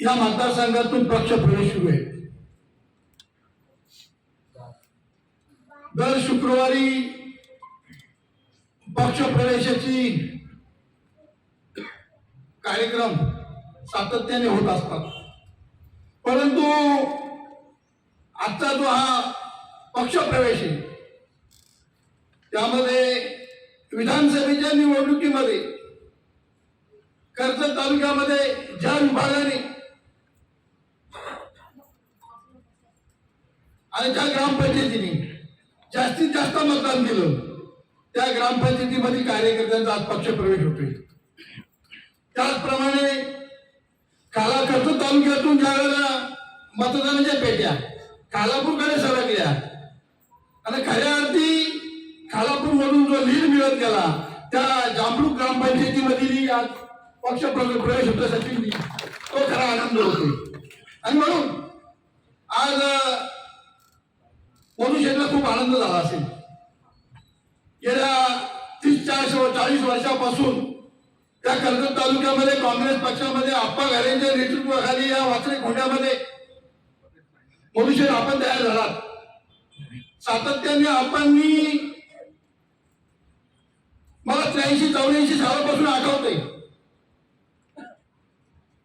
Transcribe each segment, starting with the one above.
या मतदारसंघातून पक्ष प्रवेश सुरू आहे दर शुक्रवारी पक्ष प्रवेशाची कार्यक्रम सातत्याने होत असतात. परंतु आजचा जो हा पक्ष प्रवेश आहे त्यामध्ये विधानसभेच्या निवडणुकीमध्ये कर्जत तालुक्यामध्ये ज्या विभागाने आणि त्या ग्रामपंचायतीने जास्तीत जास्त मतदान दिलं त्या ग्रामपंचायतीमध्ये कार्यकर्त्यांचा आज पक्ष प्रवेश होतोय. त्याचप्रमाणे काला तालुक्यातून ज्या वेळेला मतदानाच्या पेट्या खालापूरकडे सरकल्या आणि खऱ्या अर्थी खालापूर मधून जो लीड मिळत गेला त्या जांभरूक ग्रामपंचायतीमधील आज पक्ष प्रवेश होतो सचिन तो खरा आनंद होतो आणि म्हणून आज अं, खूप आनंद झाला असेल. गेल्या तीस चाळीस चाळीस वर्षापासून त्या कर्जत तालुक्यामध्ये काँग्रेस पक्षामध्ये आप्पा घरेंच्या नेतृत्वाखाली या वाचरे खोंड्यामध्ये मनुष्य आपण तयार झाला सातत्याने आपण मला त्र्याऐंशी चौऱ्याऐंशी सालापासून आठवते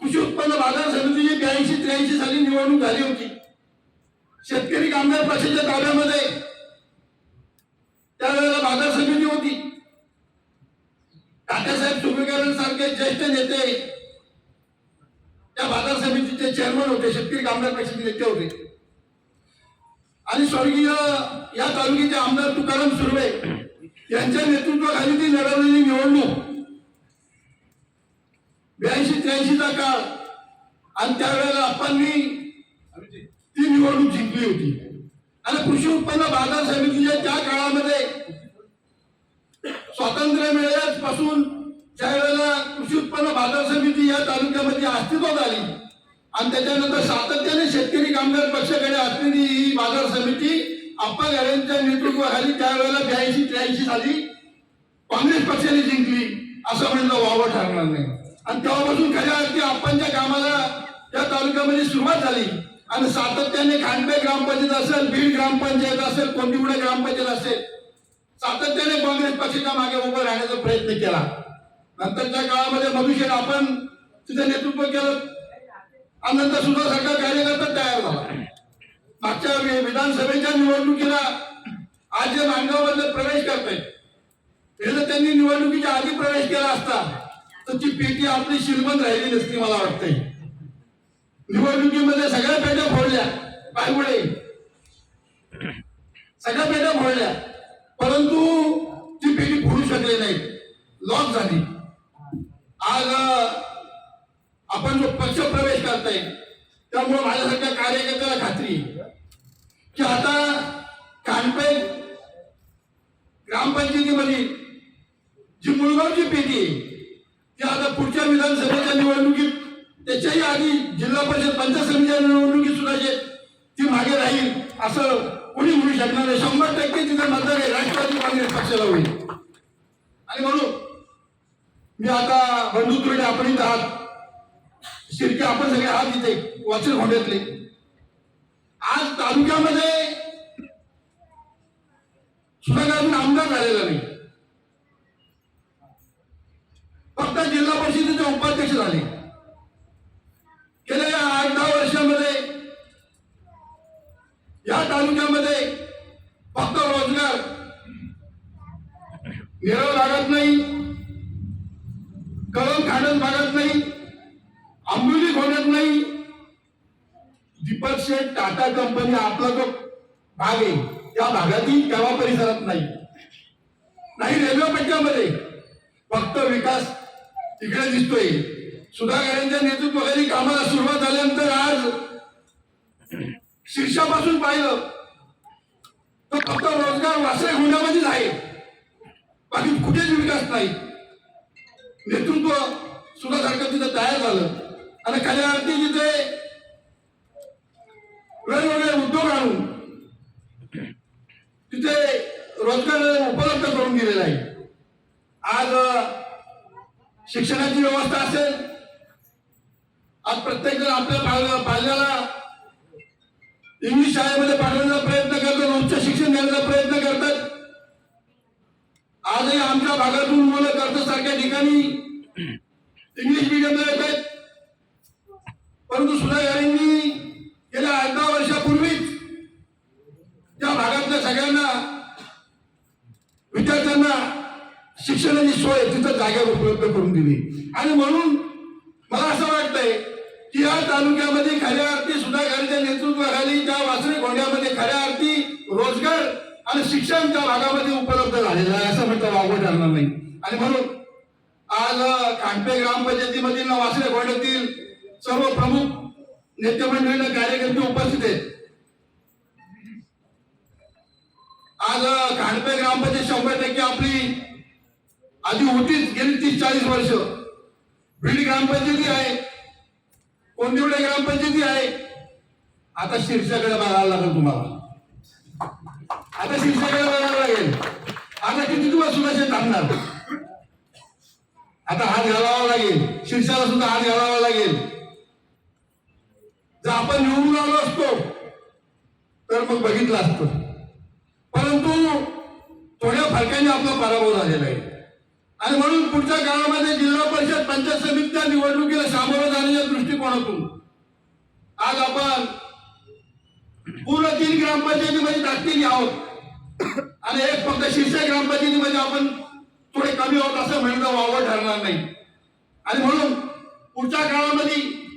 कृषी उत्पन्न बाजार समितीची ब्याऐंशी त्र्याऐंशी साली निवडणूक झाली होती. शेतकरी कामगार पक्षाच्या ताब्यामध्ये. त्यावेळेला बाजार समिती होती. काकासाहेब सुभेकरण सारखे ज्येष्ठ नेते. त्या बाजार समितीचे चेअरमन होते शेतकरी कामगार पक्षाचे नेते होते. आणि स्वर्गीय या तालुक्याचे आमदार तुकाराम सुर्वे यांच्या नेतृत्वाखाली ती लढवलेली निवडणूक. ब्याऐंशी त्र्याऐंशीचा काळ. आणि त्यावेळेला आपण निवडणूक जिंकली होती. आणि कृषी उत्पन्न बाजार समितीच्या त्या काळामध्ये स्वातंत्र्य मिळाल्याच पासून ज्या वेळेला कृषी उत्पन्न बाजार समिती या तालुक्यामध्ये अस्तित्वात आली आणि त्याच्यानंतर सातत्याने शेतकरी कामगार पक्षाकडे असलेली ही बाजार समिती आप्पा गाड्यांच्या नेतृत्वाखाली त्यावेळेला ब्याऐंशी त्र्याऐंशी साली काँग्रेस पक्षाने जिंकली. असं म्हणलं वावं ठरणार नाही. आणि तेव्हापासून खऱ्या अर्थी आपणच्या कामाला त्या तालुक्यामध्ये सुरुवात झाली. आणि सातत्याने खांडपे ग्रामपंचायत असेल बीड ग्रामपंचायत असेल कोंडीगुडा ग्रामपंचायत असेल सातत्याने काँग्रेस पक्षाच्या मागे उभं राहण्याचा प्रयत्न केला. नंतरच्या काळामध्ये भविष्यात आपण तिथे नेतृत्व केलं. आणि नंतर सुद्धा सरकार कार्यकर्ता तयार झाला. मागच्या विधानसभेच्या निवडणुकीला आज जे मांडवामध्ये प्रवेश करतायत हे जर त्यांनी निवडणुकीच्या आधी प्रवेश केला असता तर ती पेटी आपली श्रीमंत राहिली नसती मला वाटतंय. निवडणुकीमध्ये सगळ्या पेट्या फोडल्या पायगुळे सगळ्या पेट्या फोडल्या. परंतु ती पेटी फोडू शकले नाही लॉक झाली. आज आपण जो पक्ष प्रवेश करताय त्यामुळे माझ्यासारख्या कार्यकर्त्याला खात्री की आता कानपे ग्रामपंचायतीमध्ये जी मुळगावची पेटी आहे ती आता पुढच्या विधानसभेच्या निवडणुकीत त्याच्याही आधी जिल्हा परिषद पंचायत समितीच्या निवडणुकीत सुद्धा जे ती मागे राहील असं कोणी म्हणू शकणार नाही. शंभर टक्के तिथं मतदार आहे. राष्ट्रवादी काँग्रेस पक्षाला होईल. आणि म्हणून मी आता बंधू तुरडे आपण इथं आहात. शिरके आपण सगळे आहात इथे वाचन खोंड्यातले. आज तालुक्यामध्ये सुद्धा आमदार झालेला नाही. फक्त जिल्हा परिषदेचे उपाध्यक्ष झाले. नाही कळण खाडण भागत नाही आंबोली खोडत नाही. दीपक शेठ टाटा कंपनी आपला जो भाग आहे त्या भागातील केव्हा परिसरात नाही. नाही रेल्वे पट्ट्यामध्ये फक्त विकास तिकडे दिसतोय. सुधाकरांच्या नेतृत्वाखाली कामाला सुरुवात झाल्यानंतर आज शीर्षापासून पाहिलं तर फक्त रोजगार वासरे गुन्ह्यामध्येच आहे. बाकी कुठेच विकास नाही. नेतृत्व सुद्धा सारखं तिथं तयार झालं. आणि खऱ्या अर्थी तिथे वेगवेगळे उद्योग आणून तिथे रोजगार उपलब्ध करून दिलेला आहे. आज शिक्षणाची व्यवस्था असेल. आज प्रत्येक जण आपल्या पाल्याला इंग्लिश शाळेमध्ये पाठवण्याचा प्रयत्न करतात उच्च शिक्षण देण्याचा प्रयत्न करतात. आजही आमच्या भागातून मुलं कर्ज सारख्या ठिकाणी इंग्लिश मिडियमला येत आहेत परंतु सुधा यांनी गेल्या आठ दहा वर्षापूर्वीच त्या भागातल्या सगळ्यांना विद्यार्थ्यांना शिक्षणाची सोय तिथं जागा उपलब्ध करून दिली. आणि म्हणून मला असं वाटतंय की या तालुक्यामध्ये खऱ्या अर्थी सुधाकरांच्या नेतृत्वाखाली त्या वासरे गोंड्यामध्ये खऱ्या अर्थी रोजगार आणि शिक्षण त्या भागामध्ये उपलब्ध झालेलं आहे असं म्हटलं वावगं ठरणार नाही आणि म्हणून आज खांडपे ग्रामपंचायतीमधील वासरे गोंड्यातील सर्व प्रमुख नेतेमंडळीने कार्यकर्ते उपस्थित आहेत. आज खांडपे ग्रामपंचायत शंभर टक्के आपली आधी होतीच गेली तीस चाळीस वर्ष. भिडी ग्रामपंचायती आहे कोंदिवडे ग्रामपंचायती आहे. आता शीर्षाकडे बघायला लागेल तुम्हाला. आता शीर्षाकडे बघायला लागेल. आता किती दिवस सुद्धा थांबणार? आता हात घालावा लागेल. शीर्षाला सुद्धा हात घालावा लागेल. जर आपण निवडून आलो असतो तर मग बघितलं असतं. परंतु थोड्या फरकाने आपला पराभव झालेला आहे. आणि म्हणून पुढच्या काळामध्ये जिल्हा परिषद पंचायत समितीच्या निवडणुकीला सामोरं जाण्याच्या दृष्टिकोनातून आज आपण पूर्ण तीन ग्रामपंचायतीमध्ये ताकदीने आहोत. आणि एक फक्त शीर्षक ग्रामपंचायतीमध्ये आपण थोडे कमी आहोत असं म्हणणं वावर ठरणार नाही. आणि म्हणून पुढच्या काळामध्ये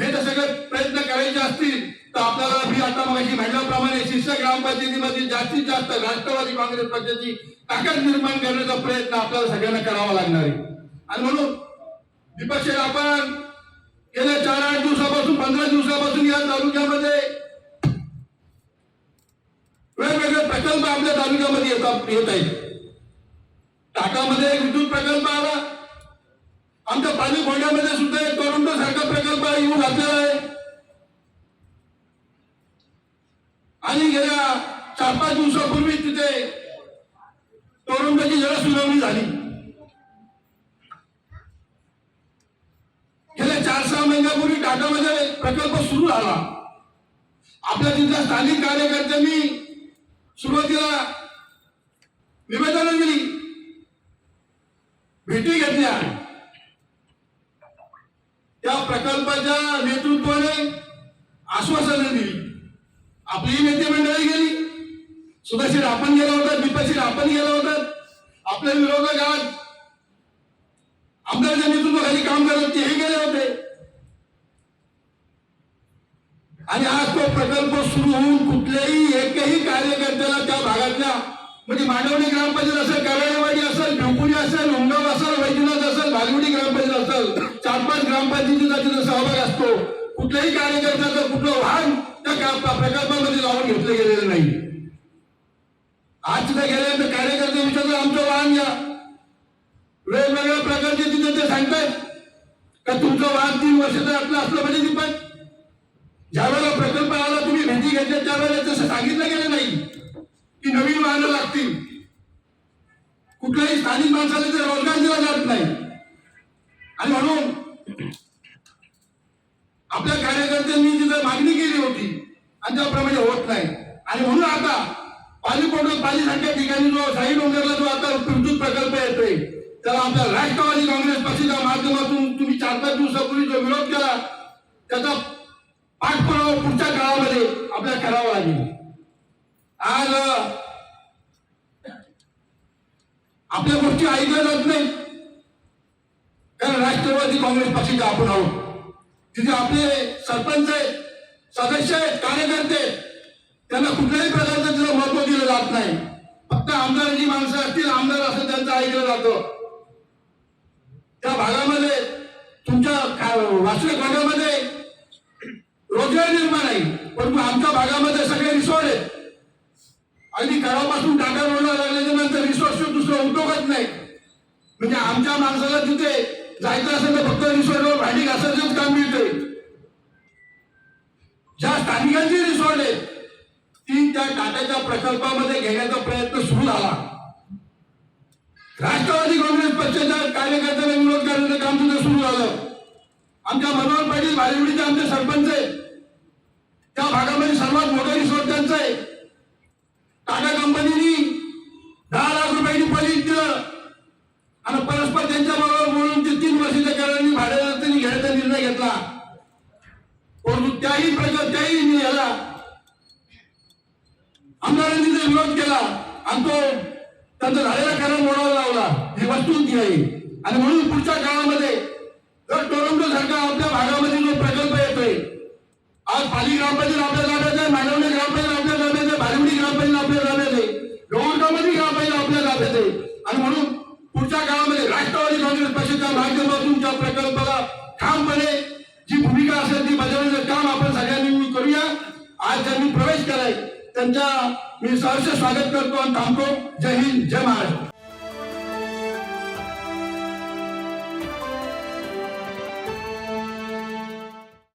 हे जर सगळे प्रयत्न करायचे असतील तर आपल्याला मी आता मगाशी म्हटल्याप्रमाणे शिष्य ग्रामपंचायतीमध्ये जास्तीत जास्त राष्ट्रवादी काँग्रेस पक्षाची ताकद निर्माण करण्याचा प्रयत्न आपल्याला सगळ्यांना करावा लागणार आहे. आणि म्हणून विपक्ष आपण गेल्या चार आठ दिवसापासून पंधरा दिवसापासून या तालुक्यामध्ये प्रकल्प आपल्या तालुक्यामध्ये येतात येत आहेत. टाकामध्ये एक विद्युत प्रकल्प आला. आमच्या पाणी गोंड्यामध्ये सुद्धा एक टोरंटो सारखा प्रकल्प येऊन घातलेला आहे. आणि गेल्या चार पाच दिवसापूर्वी तिथे टोरंटोची जलसुनावणी झाली. गेल्या चार सहा महिन्यापूर्वी टाटामध्ये प्रकल्प सुरू झाला. आपल्या तिथल्या स्थानिक कार्यकर्त्यांनी सुरुवातीला निवेदनं दिली भेटी घेतल्या. त्या प्रकल्पाच्या नेतृत्वाने आश्वासनं दिली. आपली नेते मंडळी गेली. सुभाषी आपण गेला होता दीपाशी आपण गेला होता. आपल्या विरोधक आज आमदारच्या नेतृत्वाखाली काम करत तेही गेले होते. आणि आज तो प्रकल्प सुरू होऊन कुठल्याही एकही कार्यकर्त्याला त्या भागातल्या म्हणजे मांडवणी ग्रामपंचायत असेल कराळेवाडी असेल ढोपुरी असेल उमगाव असेल वैद्यनाथ असेल भालवडी ग्रामपंचायत असेल चार पाच ग्रामपंचायतीचा तिथं सहभाग असतो. कुठल्याही कार्यकर्त्याचं कुठलं वाहन त्या प्रकल्पामध्ये लावून घेतलं गेलेलं नाही. आज तिथे गेल्यानंतर कार्यकर्ते विचारतात आमचं वाहन घ्या वेगवेगळ्या प्रकारचे तिथे ते सांगतात का तुमचं वाहन तीन वर्ष तर आपलं असलं पाहिजे पण? ज्यावेळेला प्रकल्प आला तुम्ही भेटी घेतल्या त्यावेळेला तसं सांगितलं गेलं नाही की नवीन वाहनं लागतील. कुठल्याही स्थानिक माणसाला ते रोजगार दिला जात नाही. आणि म्हणून आपल्या कार्यकर्त्यांनी तिथं मागणी केली होती आणि त्याप्रमाणे होत नाही. आणि म्हणून आता पालीकोट पालीसारख्या ठिकाणी जो साई डोंगरला जो आता विद्युत प्रकल्प येतोय त्याला आपल्या राष्ट्रवादी काँग्रेस पक्षाच्या माध्यमातून तुम्ही चार पाच दिवसापूर्वी जो विरोध केला त्याचा पाठपुरावा पुढच्या काळामध्ये आपल्याला करावा लागेल. आज आपल्या गोष्टी ऐकल्या जात नाही. कारण राष्ट्रवादी काँग्रेस पक्षाचे आपण आहोत. तिथे आपले सरपंच आहेत सदस्य आहेत कार्यकर्ते त्यांना कुठल्याही प्रकारचं तिथं महत्त्व दिलं जात नाही. फक्त आमदार जी माणसं असतील आमदार असं त्यांचं ऐकलं जातं. त्या भागामध्ये तुमच्या वाचक भागामध्ये रोजगार निर्माण आहे. पण परंतु आमच्या भागामध्ये सगळे रिसॉर्ट आहेत. अगदी करापासून टाका रोडला लागल्याच्या नंतर रिसॉर्ट दुसरं उद्योगच नाही. म्हणजे आमच्या माणसाला तिथे जायचं असेल तर फक्त रिसॉर्टवर भांडी घासायचंच काम मिळते ज्या स्थानिकांचे रिसॉर्ट आहेत ती त्या टाटाच्या प्रकल्पामध्ये घेण्याचा प्रयत्न सुरू झाला. राष्ट्रवादी काँग्रेस पक्षाच्या कार्यकर्त्यांना विरोध करण्याचं काम सुद्धा सुरू झालं. आमच्या मनोहर पाटील भालेवडीचे आमचे सरपंच आहे त्या भागामध्ये सर्वात मोठं रिसॉर्ट त्यांचं आहे. टाटा कंपनीनी दहा लाख रुपयांनी पलीत दिलं. आणि परस्पर त्यांच्या बरोबर बोलून ते तीन वर्षाच्या कराराने भाड्याला त्यांनी घेण्याचा निर्णय घेतला. परंतु त्याही प्रकार त्याही याला आमदारांनी जर विरोध केला. आणि तो त्यांचा झालेला कारण मोडायला लावला. ही वस्तुस्थिती आहे आणि म्हणून पुढच्या काळामध्ये जर टोरंटो सारखा आपल्या भागामध्ये जो प्रकल्प येतोय आज पाली ग्रामपंचायत आपल्या लाभायचं आहे मांडवणे ग्रामपंचायत आपल्याला लाभायचं आहे भालेवडी ग्रामपंचायत आपल्याला लाभायचं आहे गौरगावमध्ये ग्रामपंचायत आपल्या लाभायचं आहे आणि म्हणून पुढच्या काळामध्ये राष्ट्रवादी काँग्रेस पक्षाच्या माध्यमातून त्या प्रकल्पाला ठामपणे जी भूमिका असेल ती बजावण्याचं काम आपण सगळ्यांनी करूया. आज ज्यांनी प्रवेश केलाय त्यांच्या मी सहर्ष स्वागत करतो आणि थांबतो. जय हिंद जय महाराष्ट्र.